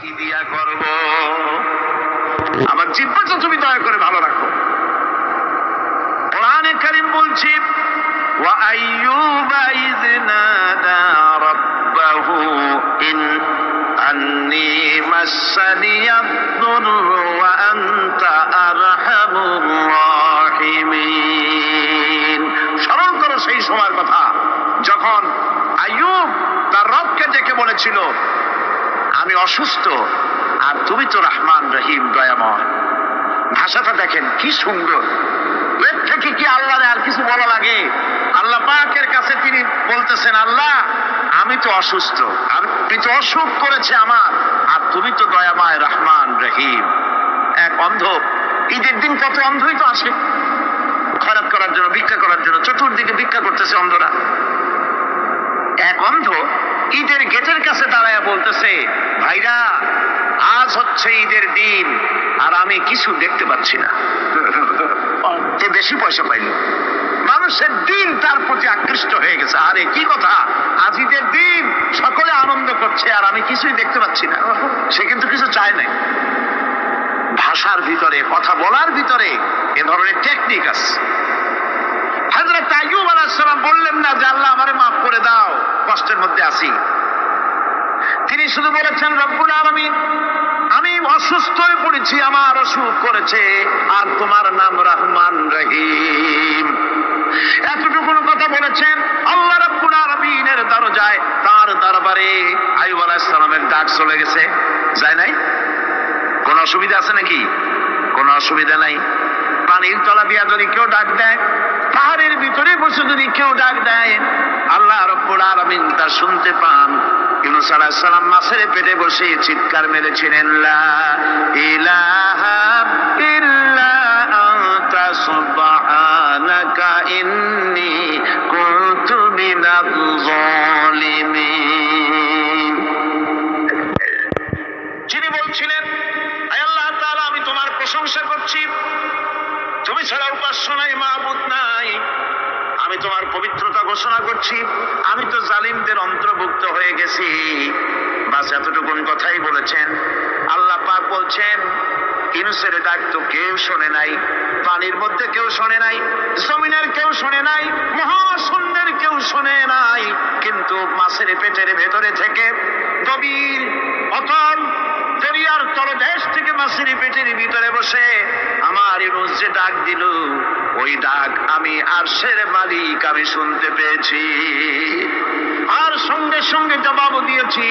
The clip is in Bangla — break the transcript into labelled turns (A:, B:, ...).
A: কি দিয়া করব আমার জিব্বাটা তুমি দয়া করে ভালো রাখো কোরআনে কারিম বলছি وأيوب إذ نادى ربه إن أني مسني الضر وأنت أرحم الراحمين স্মরণ করো সেই সময়ের কথা যখন আইয়ুব তার রবকে ডেকে বলেছিল আমি অসুস্থ আর তুমি তো রহমান রহিম দয়াময়। ভাষাটা দেখেন কি সুন্দর। এর থেকে কি আল্লাহরে আর কিছু বলা লাগে? আল্লাহ পাকের কাছে তিনি বলতেছেন, আল্লাহ, আমি তো অসুস্থ। তো অসুখ করেছে আমার। আর তুমি তো দয়াময় রহমান রহিম। এক অন্ধ। ঈদের দিন কত অন্ধই তো আসে। খরাত করার জন্য, ভিক্ষা করার জন্য, চতুর্দিকে ভিক্ষা করতেছে অন্ধরা। এক অন্ধ ঈদের গেটের কাছে দাঁড়ায় বলতেছে, ভাইরা, আজ হচ্ছে ঈদের দিন, আর আমি কিছু দেখতে পাচ্ছি না। বেশি পয়সা পাইল। মানুষের দিন তার প্রতি আকৃষ্ট হয়ে গেছে। আরে, কি কথা? আজ ঈদের দিন, সকলে আনন্দ করছে, আর আমি কিছুই দেখতে পাচ্ছি না। সে কিন্তু কিছু চায় নাই। ভাষার ভিতরে, কথা বলার ভিতরে এ ধরনের টেকনিক আছে। হযরত আইয়ুব আলাইহিস বললেন না যে, আল্লাহ আমারে মাফ করে দাও। কষ্টের মধ্যে আছি। তিনি শুধু বলেছেন, রব্বুল আলামিন, আমি অসুস্থ হয়ে পড়েছি, আমার অসুখ করেছে, আর তোমার নাম রহমান রহিম। এতটুকু কথা বলেছেন আল্লাহ রাব্বুল আলামিনের দরজায়, তার দরবারে আলাইহিস সালামের ডাক চলে গেছে। যায় নাই? কোন অসুবিধা আছে নাকি? কোন অসুবিধা নাই। পানির তলা দিয়া যদি কেউ ডাক দেয়, পাহাড়ের ভিতরে বসে যদি কেউ ডাক দেয় আল্লাহ রব্বুল আলামিন তা শুনতে পান। ইউনুস আলাইহিস সালাম পেটে বসে চিৎকার মেরেছিলেন যিনি বলছিলেন, "আয় আল্লাহ তাআলা, আমি তোমার প্রশংসা করছি। তুমি ছাড়া উপাস্য নাই মাহবুদ নাই। আমি তোমার পবিত্রতা ঘোষণা করছি। আমি তো জালিমদের অন্তর্ভুক্ত হয়ে গেছি। বাস এতটুকুন কথাই বলেছেন। আল্লাহ পাক বলছেন ইনুসের ডাক তো কেউ শোনে নাই, পানির মধ্যে কেউ শোনে নাই, জমিনের কেউ শোনে নাই মহাশূন্যের কেউ শোনে নাই, কিন্তু মাছের পেটের ভেতরে থেকে গভীর অতল দরিয়ার তলদেশ থেকে মাছের পেটের ভিতরে বসে আমার ইউনুস যে ডাক দিল, ওই ডাক আমি আরশের মালিক আমি শুনতে পেয়েছি। আর সঙ্গে সঙ্গে জবাব দিয়েছি